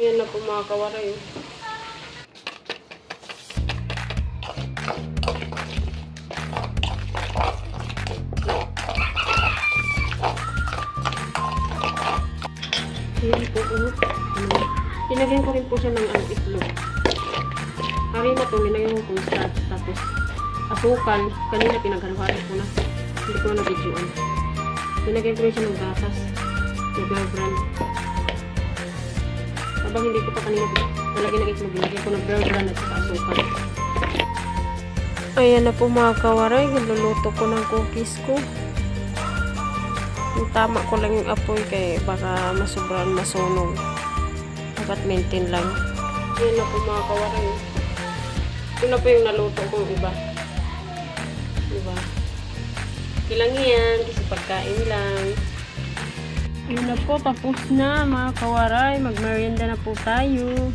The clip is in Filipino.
Yan na po mga kawaray. Ayan po, ano, ano, Tinagyan ko rin po siya ng ano, itlog. Harina to, nilagyan ko kung starch, tapos asukal. Kanina pinaghaluhan ko na. Hindi ko na nabidyoan. Nilagyan ko rin siya ng gatas. Sugar brand. Habang hindi ko pa kanina nalagyan ng itlog, nilagyan ko ng bear brand at saka asukal. Ayan na po mga kawaray, niluluto ko ng cookies ko. Yung tama ko lang yung apoy kay baka masobran masunog. Dapat maintain lang. Ayan na po mga kawaray. Ito na po yung naluto kong iba. Diba? Ilang yan, kasi pagkain lang. Ayun na po, tapos na mga kawaray. Magmerienda na po tayo.